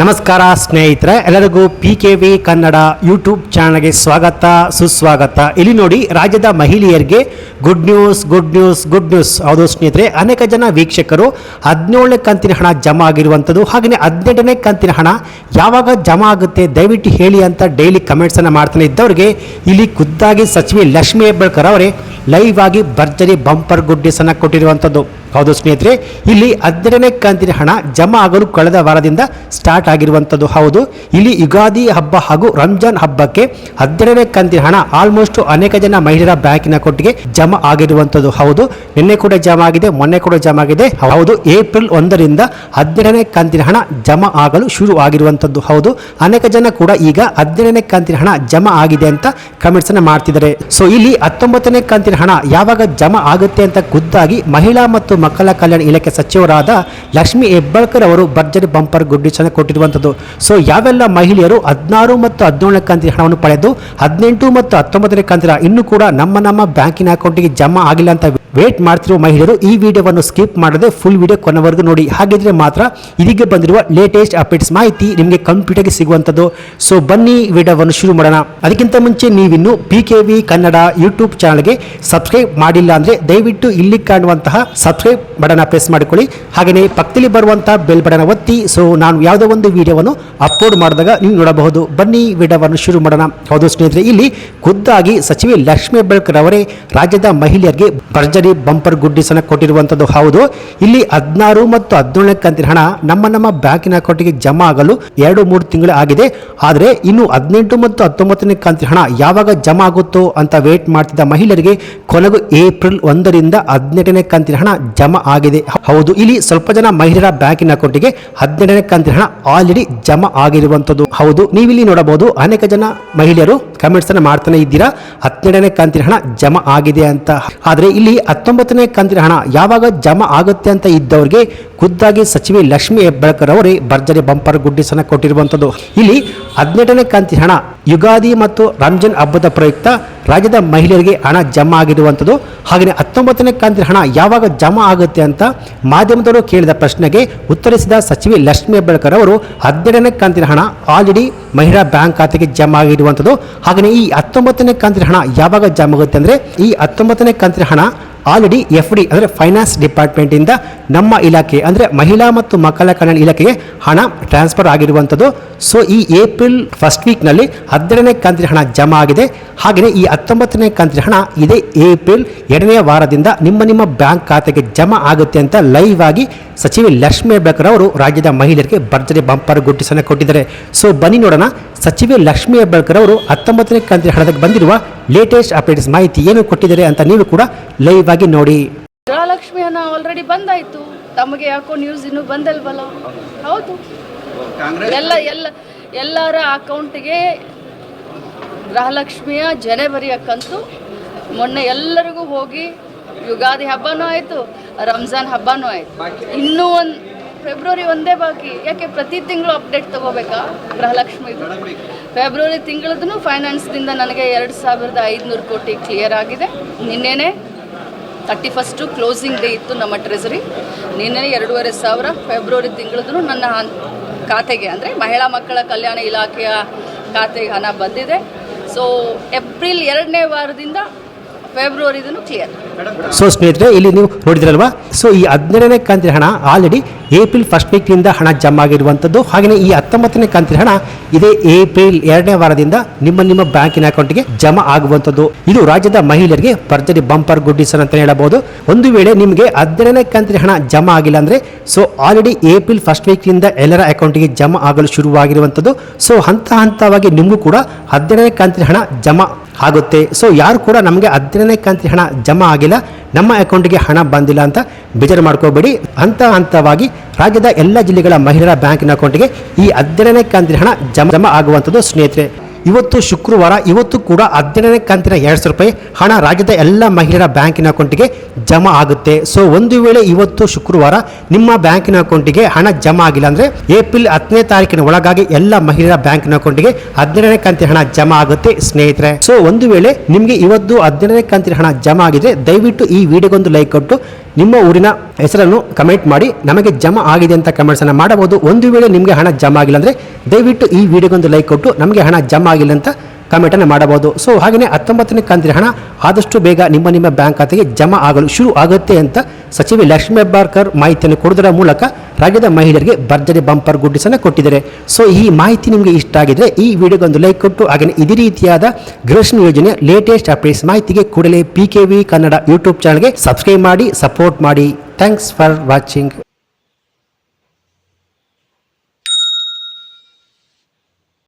ನಮಸ್ಕಾರ ಸ್ನೇಹಿತರೆ, ಎಲ್ಲರಿಗೂ P K V Kannada YouTube ಚಾನಲ್ಗೆ ಸ್ವಾಗತ, ಸುಸ್ವಾಗತ. ಇಲ್ಲಿ ನೋಡಿ, ರಾಜ್ಯದ ಮಹಿಳೆಯರಿಗೆ good news good news good news ಹೌದು ಸ್ನೇಹಿತರೆ, ಅನೇಕ ಜನ ವೀಕ್ಷಕರು ಹದಿನೇಳನೇ ಕಂತಿನ ಹಣ ಜಮಾ ಆಗಿರುವಂಥದ್ದು, ಹಾಗೆಯೇ ಹದಿನೆಂಟನೇ ಕಂತಿನ ಹಣ ಯಾವಾಗ ಜಮಾ ಆಗುತ್ತೆ ದಯವಿಟ್ಟು ಹೇಳಿ ಅಂತ ಡೈಲಿ ಕಮೆಂಟ್ಸನ್ನು ಮಾಡ್ತಾನೆ ಇದ್ದವ್ರಿಗೆ, ಇಲ್ಲಿ ಖುದ್ದಾಗಿ ಸಚಿವೆ ಲಕ್ಷ್ಮೀ ಹೆಬ್ಬಳ್ಕರ್ ಅವರೇ ಲೈವ್ ಆಗಿ ಭರ್ಜರಿ ಬಂಪರ್ ಗುಡ್ ನ್ಯೂಸನ್ನು ಕೊಟ್ಟಿರುವಂಥದ್ದು. ಹೌದು ಸ್ನೇಹಿತರೆ, ಇಲ್ಲಿ ಹದಿನೆರಡನೇ ಕಂತಿನ ಹಣ ಜಮಾ ಆಗಲು ಕಳೆದ ವಾರದಿಂದ ಸ್ಟಾರ್ಟ್ ಆಗಿರುವಂಥದ್ದು ಹೌದು. ಇಲ್ಲಿ ಯುಗಾದಿ ಹಬ್ಬ ಹಾಗೂ ರಂಜಾನ್ ಹಬ್ಬಕ್ಕೆ ಹದಿನೆಂಟನೇ ಕಂತಿನ ಹಣ ಆಲ್ಮೋಸ್ಟ್ ಅನೇಕ ಜನ ಮಹಿಳೆಯರ ಬ್ಯಾಂಕಿನ ಕೊಟ್ಟಿಗೆ ಜಮಾ ಆಗಿರುವಂಥದ್ದು ಹೌದು. ನಿನ್ನೆ ಕೂಡ ಜಮಾ ಆಗಿದೆ, ಮೊನ್ನೆ ಕೂಡ ಜಮಾ ಆಗಿದೆ. ಹೌದು, ಏಪ್ರಿಲ್ ಒಂದರಿಂದ ಹದಿನೆಂಟನೇ ಕಂತಿನ ಹಣ ಜಮಾ ಆಗಲು ಶುರು ಆಗಿರುವಂಥದ್ದು ಹೌದು. ಅನೇಕ ಜನ ಕೂಡ ಈಗ ಹದಿನೆಂಟನೇ ಕಂತಿನ ಹಣ ಜಮಾ ಆಗಿದೆ ಅಂತ ಕಮೆಂಟ್ಸ್ ಮಾಡ್ತಿದ್ದಾರೆ. ಸೊ ಇಲ್ಲಿ ಹತ್ತೊಂಬತ್ತನೇ ಕಂತಿನ ಹಣ ಯಾವಾಗ ಜಮಾ ಆಗುತ್ತೆ ಅಂತ ಖುದ್ದಾಗಿ ಮಹಿಳಾ ಮತ್ತು ಮಕ್ಕಳ ಕಲ್ಯಾಣ ಇಲಾಖೆ ಸಚಿವರಾದ ಲಕ್ಷ್ಮಿ ಹೆಬ್ಬಾಳ್ಕರ್ ಅವರು ಭರ್ಜರಿ ಬಂಪರ್ ಗುಡ್ಡಿಸನ್ನು ಕೊಟ್ಟಿರುವಂಥದ್ದು. ಸೊ, ಯಾವೆಲ್ಲ ಮಹಿಳೆಯರು ಹದಿನಾರು ಮತ್ತು ಹದಿನೇಳನೇ ಕಂತಿನ ಹಣವನ್ನು ಪಡೆದು ಹದಿನೆಂಟು ಮತ್ತು ಹತ್ತೊಂಬತ್ತನೇ ಕಂತಿನ ಇನ್ನೂ ಕೂಡ ನಮ್ಮ ನಮ್ಮ ಬ್ಯಾಂಕಿನ ಅಕೌಂಟಿಗೆ ಜಮಾ ಆಗಿಲ್ಲ ಅಂತ ವೇಟ್ ಮಾಡ್ತಿರುವ ಮಹಿಳೆಯರು ಈ ವಿಡಿಯೋವನ್ನು ಸ್ಕಿಪ್ ಮಾಡದೆ ಫುಲ್ ವಿಡಿಯೋ ಕೊನೆವರೆಗೂ ನೋಡಿ. ಹಾಗಿದ್ರೆ ಮಾತ್ರ ಇದೀಗ ಬಂದಿರುವ ಲೇಟೆಸ್ಟ್ ಅಪ್ಡೇಟ್ಸ್ ಮಾಹಿತಿ ನಿಮಗೆ ಕಂಪ್ಯೂಟರ್ಗೆ ಸಿಗುವಂಥದ್ದು. ಸೊ ಬನ್ನಿ ವಿಡಿಯೋವನ್ನು ಶುರು ಮಾಡೋಣ. ಅದಕ್ಕಿಂತ ಮುಂಚೆ ನೀವಿನ್ನು P K V Kannada YouTube ಚಾನಲ್ಗೆ ಸಬ್ಸ್ಕ್ರೈಬ್ ಮಾಡಿಲ್ಲ ಅಂದರೆ ದಯವಿಟ್ಟು ಇಲ್ಲಿ ಕಾಣುವಂತಹ ಸಬ್ಸ್ಕ್ರೈಬ್ ಬಟನ್ ಪ್ರೆಸ್ ಮಾಡಿಕೊಳ್ಳಿ. ಹಾಗೆಯೇ ಪಕ್ಕದಲ್ಲಿ ಬರುವಂಥ ಬೆಲ್ ಬಟನ್ ಒತ್ತಿ. ಸೊ ನಾನು ಯಾವುದೋ ಒಂದು ವಿಡಿಯೋವನ್ನು ಅಪ್ಲೋಡ್ ಮಾಡಿದಾಗ ನೀವು ನೋಡಬಹುದು. ಬನ್ನಿ, ವಿಡಿಯೋವನ್ನು ಶುರು ಮಾಡೋಣ. ಹೌದು ಸ್ನೇಹಿತರೆ, ಇಲ್ಲಿ ಖುದ್ದಾಗಿ ಸಚಿವೆ ಲಕ್ಷ್ಮೀ ಹೆಬ್ಬಾಳ್ಕರ್ ಅವರೇ ರಾಜ್ಯದ ಮಹಿಳೆಯರಿಗೆ ಭರ್ಜರಿ ಬಂಪರ್ ಗುಡ್ಡಿಸನ್ನು ಕೊಟ್ಟಿರುವಂಥದ್ದು ಹೌದು. ಇಲ್ಲಿ ಹದಿನಾರು ಮತ್ತು ಹದಿನೇಳನೇ ಕಂತಿನ ಹಣ ನಮ್ಮ ನಮ್ಮ ಬ್ಯಾಂಕಿನ ಅಕೌಂಟಿಗೆ ಜಮಾ ಆಗಲು ಎರಡು, ಮೂರು ತಿಂಗಳು ಆಗಿದೆ. ಆದರೆ ಇನ್ನು ಹದಿನೆಂಟು ಮತ್ತು ಹತ್ತೊಂಬತ್ತನೇ ಕಂತಿನ ಹಣ ಯಾವಾಗ ಜಮಾ ಆಗುತ್ತೋ ಅಂತ ವೇಟ್ ಮಾಡ್ತಿದ್ದ ಮಹಿಳೆಯರಿಗೆ ಕೊನೆಗೂ ಏಪ್ರಿಲ್ ಒಂದರಿಂದ ಹದಿನೆಂಟನೇ ಕಂತಿನ ಹಣ ಜಮಾ ಆಗಿದೆ. ಹೌದು, ಇಲ್ಲಿ ಸ್ವಲ್ಪ ಜನ ಮಹಿಳೆಯರ ಬ್ಯಾಂಕಿನ ಅಕೌಂಟಿಗೆ ಹದಿನೆಂಟನೇ ಕಂತಿನ ಹಣ ಆಲ್ರೆಡಿ ಜಮಾ ಆಗಿರುವಂತದ್ದು ಹೌದು, ನೀವಿಲ್ಲಿ ನೋಡಬಹುದು ಅನೇಕ ಜನ ಮಹಿಳೆಯರು ಕಮೆಂಟ್ಸ್ ಅನ್ನ ಮಾಡ್ತಾನೆ ಇದ್ದೀರಾ. ಹದಿನೆಂಟನೇ ಕಂತಿನ ಹಣ ಜಮಾ ಆಗಿದೆ ಅಂತ. ಆದರೆ ಇಲ್ಲಿ ಹತ್ತೊಂಬತ್ತನೇ ಕಂತಿನ ಹಣ ಯಾವಾಗ ಜಮಾ ಆಗುತ್ತೆ ಅಂತ ಇದ್ದವರಿಗೆ ಖುದ್ದಾಗಿ ಸಚಿವೆ ಲಕ್ಷ್ಮಿ ಹೆಬ್ಬಾಳ್ಕರ್ ಅವರೇ ಭರ್ಜರಿ ಬಂಪರ್ ಗುಡ್ಡಿಸನ ಕೊಟ್ಟಿರುವಂಥದ್ದು. ಇಲ್ಲಿ ಹದಿನೆಂಟನೇ ಕಂತಿನ ಹಣ, ಯುಗಾದಿ ಮತ್ತು ರಂಜಾನ್ ಹಬ್ಬದ ಪ್ರಯುಕ್ತ ರಾಜ್ಯದ ಮಹಿಳೆಯರಿಗೆ ಹಣ ಜಮಾ ಆಗಿರುವಂಥದ್ದು. ಹಾಗೆಯೇ ಹತ್ತೊಂಬತ್ತನೇ ಕಂತಿನ ಹಣ ಯಾವಾಗ ಜಮಾ ಆಗುತ್ತೆ ಅಂತ ಮಾಧ್ಯಮದವರು ಕೇಳಿದ ಪ್ರಶ್ನೆಗೆ ಉತ್ತರಿಸಿದ ಸಚಿವೆ ಲಕ್ಷ್ಮಿ ಹೆಬ್ಬಾಳ್ಕರ್ ಅವರು, ಹದಿನೆಂಟನೇ ಕಂತಿನ ಹಣ ಆಲ್ರೆಡಿ ಮಹಿಳಾ ಬ್ಯಾಂಕ್ ಖಾತೆಗೆ ಜಮಾ ಆಗಿರುವಂಥದ್ದು. ಹಾಗೆಯೇ ಈ ಹತ್ತೊಂಬತ್ತನೇ ಕಂತಿನ ಹಣ ಯಾವಾಗ ಜಮಾ ಆಗುತ್ತೆ ಅಂದರೆ, ಈ ಹತ್ತೊಂಬತ್ತನೇ ಕಂತಿನ ಹಣ ಆಲ್ರೆಡಿ ಎಫ್ ಡಿ ಅಂದರೆ ಫೈನಾನ್ಸ್ ಡಿಪಾರ್ಟ್ಮೆಂಟಿಂದ ನಮ್ಮ ಇಲಾಖೆ, ಅಂದರೆ ಮಹಿಳಾ ಮತ್ತು ಮಕ್ಕಳ ಕಲ್ಯಾಣ ಇಲಾಖೆಗೆ ಹಣ ಟ್ರಾನ್ಸ್ಫರ್ ಆಗಿರುವಂಥದ್ದು. ಸೊ ಈ ಏಪ್ರಿಲ್ ಫಸ್ಟ್ ವೀಕ್ನಲ್ಲಿ ಹದಿನೆರಡನೇ ಕಂತಿನ ಹಣ ಜಮಾ ಆಗಿದೆ. ಹಾಗೆಯೇ ಈ ಹತ್ತೊಂಬತ್ತನೇ ಕಂತಿನ ಹಣ ಇದೇ ಏಪ್ರಿಲ್ ಎರಡನೇ ವಾರದಿಂದ ನಿಮ್ಮ ನಿಮ್ಮ ಬ್ಯಾಂಕ್ ಖಾತೆಗೆ ಜಮಾ ಆಗುತ್ತೆ ಅಂತ ಲೈವ್ ಆಗಿ ಸಚಿವೆ ಲಕ್ಷ್ಮೀ ಹೆಬ್ಬಾಳ್ಕರ್ ಅವರು ರಾಜ್ಯದ ಮಹಿಳೆಯರಿಗೆ ಭರ್ಜರಿ ಬಂಪರ್ ಗುಟ್ಟಿಸನ್ನು ಕೊಟ್ಟಿದ್ದಾರೆ. ಸೊ ಬನ್ನಿ ನೋಡೋಣ. ಸಚಿವೆ ಲಕ್ಷ್ಮೀ ಹೆಬ್ಬಾಳ್ಕರ್ ಅವರು ಹತ್ತೊಂಬತ್ತನೇ ಕಂತಿನ ಹಣದಕ್ಕೆ ಬಂದಿರುವ ಲೇಟೆಸ್ಟ್ ಅಪ್ಡೇಟ್ಸ್ ಮಾಹಿತಿ ಏನು ಕೊಟ್ಟಿದ್ದಾರೆ ಅಂತ ನೀವು ಕೂಡ ಲೈವ್ ಆಗಿ ನೋಡಿ. ಗೃಹಲಕ್ಷ್ಮಿ ಹಣ ಆಲ್ರೆಡಿ ಬಂದಾಯ್ತು. ತಮಗೆ ಯಾಕೋ ನ್ಯೂಸ್ ಇನ್ನೂ ಬಂದಲ್ವಲ್ಲ? ಹೌದು. ಎಲ್ಲ ಎಲ್ಲ ಎಲ್ಲರ ಅಕೌಂಟಿಗೆ ಗೃಹಲಕ್ಷ್ಮಿಯ ಜನವರಿಯ ಕಂತು. ಮೊನ್ನೆ ಎಲ್ಲರಿಗೂ ಹೋಗಿ ಯುಗಾದಿ ಹಬ್ಬನೂ ಆಯಿತು ರಂಜಾನ್ ಹಬ್ಬನೂ ಆಯಿತು. ಇನ್ನೂ ಒಂದು ಫೆಬ್ರವರಿ ಒಂದೇ ಬಾಕಿ. ಯಾಕೆ ಪ್ರತಿ ತಿಂಗಳು ಅಪ್ಡೇಟ್ ತಗೋಬೇಕಾ? ಗೃಹಲಕ್ಷ್ಮಿದು ಫೆಬ್ರವರಿ ತಿಂಗಳದ್ದು ಫೈನಾನ್ಸ್ದಿಂದ ನನಗೆ ಎರಡು ಸಾವಿರದ ಐದುನೂರು ಕೋಟಿ ಕ್ಲಿಯರ್ ಆಗಿದೆ. ನಿನ್ನೆನೇ ತರ್ಟಿ ಫಸ್ಟು ಕ್ಲೋಸಿಂಗ್ ಡೇ ಇತ್ತು ನಮ್ಮ ಟ್ರೆಸರಿ ನಿನ್ನೆ ಎರಡೂವರೆ ಸಾವಿರ ಫೆಬ್ರವರಿ ತಿಂಗಳದ್ದು ನನ್ನ ಖಾತೆಗೆ, ಅಂದರೆ ಮಹಿಳಾ ಮಕ್ಕಳ ಕಲ್ಯಾಣ ಇಲಾಖೆಯ ಖಾತೆಗೆ ಹಣ ಬಂದಿದೆ. ಸೊ ಏಪ್ರಿಲ್ ಎರಡನೇ ವಾರದಿಂದ ಫೆಬ್ರವರಿದೂ ಕ್ಲಿಯರ್ ಸೊ ಸ್ನೇಹಿತರೆ, ಇಲ್ಲಿ ನೀವು ನೋಡಿದ್ರಲ್ವಾ? ಸೊ ಈ ಹದಿನೇಳನೇ ಕಂತಿನ ಹಣ ಆಲ್ರೆಡಿ ಏಪ್ರಿಲ್ ಫಸ್ಟ್ ವೀಕ್ನಿಂದ ಹಣ ಜಮಾ ಆಗಿರುವಂಥದ್ದು. ಹಾಗೆಯೇ ಈ ಹತ್ತೊಂಬತ್ತನೇ ಕಂತಿನ ಹಣ ಇದೇ ಏಪ್ರಿಲ್ ಎರಡನೇ ವಾರದಿಂದ ನಿಮ್ಮ ನಿಮ್ಮ ಬ್ಯಾಂಕಿನ ಅಕೌಂಟ್ಗೆ ಜಮಾ ಆಗುವಂಥದ್ದು. ಇದು ರಾಜ್ಯದ ಮಹಿಳೆಯರಿಗೆ ಭರ್ಜರಿ ಬಂಪರ್ ಗುಡ್ಡಿಸನ್ ಅಂತ ಹೇಳಬಹುದು. ಒಂದು ವೇಳೆ ನಿಮಗೆ ಹದಿನೇಳನೇ ಕಂತಿನ ಹಣ ಜಮಾ ಆಗಿಲ್ಲ ಅಂದರೆ ಸೊ ಆಲ್ರೆಡಿ ಏಪ್ರಿಲ್ ಫಸ್ಟ್ ವೀಕ್ನಿಂದ ಎಲ್ಲರ ಅಕೌಂಟ್ಗೆ ಜಮಾ ಆಗಲು ಶುರುವಾಗಿರುವಂಥದ್ದು. ಸೊ ಹಂತ ಹಂತವಾಗಿ ನಿಮಗೂ ಕೂಡ ಹದಿನೇಳನೇ ಕಂತಿನ ಹಣ ಜಮಾ ಆಗುತ್ತೆ. ಸೊ ಯಾರು ಕೂಡ ನಮಗೆ ಹದಿನೇಳನೇ ಕಂತಿನ ಹಣ ಜಮಾ ಆಗಿಲ್ಲ. ನಮ್ಮ ಅಕೌಂಟ್ಗೆ ಹಣ ಬಂದಿಲ್ಲ ಅಂತ ಬೇಜಾರು ಮಾಡ್ಕೋಬೇಡಿ. ಹಂತ ಹಂತವಾಗಿ ರಾಜ್ಯದ ಎಲ್ಲ ಜಿಲ್ಲೆಗಳ ಮಹಿಳೆಯರ ಬ್ಯಾಂಕಿನ ಅಕೌಂಟ್ಗೆ ಈ ಅಧ್ಯಯನಕ್ಕೆ ಕಂತಿನ ಹಣ ಜಮ ಜಮ ಆಗುವಂಥದ್ದು ಸ್ನೇಹಿತರೆ. ಇವತ್ತು ಶುಕ್ರವಾರ, ಇವತ್ತು ಕೂಡ ಹದಿನೇಳನೇ ಕಂತಿನ ಎರಡು ಸಾವಿರ ರೂಪಾಯಿ ಹಣ ರಾಜ್ಯದ ಎಲ್ಲ ಮಹಿಳೆಯರ ಬ್ಯಾಂಕಿನ ಅಕೌಂಟಿಗೆ ಜಮಾ ಆಗುತ್ತೆ. ಸೊ ಒಂದು ವೇಳೆ ಇವತ್ತು ಶುಕ್ರವಾರ ನಿಮ್ಮ ಬ್ಯಾಂಕಿನ ಅಕೌಂಟಿಗೆ ಹಣ ಜಮಾ ಆಗಿಲ್ಲ ಅಂದರೆ ಏಪ್ರಿಲ್ ಹತ್ತನೇ ತಾರೀಕಿನ ಒಳಗಾಗಿ ಎಲ್ಲ ಮಹಿಳೆಯರ ಬ್ಯಾಂಕಿನ ಅಕೌಂಟಿಗೆ ಹದಿನೇಳನೇ ಕಂತಿನ ಹಣ ಜಮಾ ಆಗುತ್ತೆ ಸ್ನೇಹಿತರೆ. ಸೊ ಒಂದು ವೇಳೆ ನಿಮಗೆ ಇವತ್ತು ಹದಿನೇಳನೇ ಕಂತಿನ ಹಣ ಜಮಾ ಆಗಿದೆ ದಯವಿಟ್ಟು ಈ ವಿಡಿಯೋಗೊಂದು ಲೈಕ್ ಕೊಟ್ಟು ನಿಮ್ಮ ಊರಿನ ಹೆಸರನ್ನು ಕಮೆಂಟ್ ಮಾಡಿ, ನಮಗೆ ಜಮಾ ಆಗಿದೆ ಅಂತ ಕಮೆಂಟ್ಸನ್ನು ಮಾಡಬಹುದು. ಒಂದು ವೇಳೆ ನಿಮಗೆ ಹಣ ಜಮಾ ಆಗಿಲ್ಲ ಅಂದ್ರೆ ದಯವಿಟ್ಟು ಈ ವಿಡಿಯೋಗೊಂದು ಲೈಕ್ ಕೊಟ್ಟು ನಮಗೆ ಹಣ ಜಮಾ ಆಗಿಲ್ಲ ಅಂತ ಕಮೆಂಟನ್ನು ಮಾಡಬಹುದು. ಸೊ ಹಾಗೆಯೇ ಹತ್ತೊಂಬತ್ತನೇ ಕಂತಿನ ಹಣ ಆದಷ್ಟು ಬೇಗ ನಿಮ್ಮ ನಿಮ್ಮ ಬ್ಯಾಂಕ್ ಖಾತೆಗೆ ಜಮಾ ಆಗಲು ಶುರು ಆಗುತ್ತೆ ಅಂತ ಸಚಿವೆ ಲಕ್ಷ್ಮೀ ಬಾರ್ಕರ್ ಮಾಹಿತಿಯನ್ನು ಕೊಡುವುದರ ಮೂಲಕ ರಾಜ್ಯದ ಮಹಿಳೆಯರಿಗೆ ಭರ್ಜರಿ ಬಂಪರ್ ಗುಡ್ಡಿಸನ್ನು ಕೊಟ್ಟಿದ್ದಾರೆ. ಸೊ ಈ ಮಾಹಿತಿ ನಿಮಗೆ ಇಷ್ಟ ಆಗಿದ್ರೆ ಈ ವಿಡಿಯೋಗೊಂದು ಲೈಕ್ ಕೊಟ್ಟು ಹಾಗೆಯೇ ಇದೇ ರೀತಿಯಾದ ಗೃಹಲಕ್ಷ್ಮಿ ಯೋಜನೆಯ ಲೇಟೆಸ್ಟ್ ಅಪ್ಡೇಟ್ಸ್ ಮಾಹಿತಿಗೆ ಕೂಡಲೇ P K V Kannada YouTube ಚಾನಲ್ಗೆ ಸಬ್ಸ್ಕ್ರೈಬ್ ಮಾಡಿ ಸಪೋರ್ಟ್ ಮಾಡಿ. Thanks for watching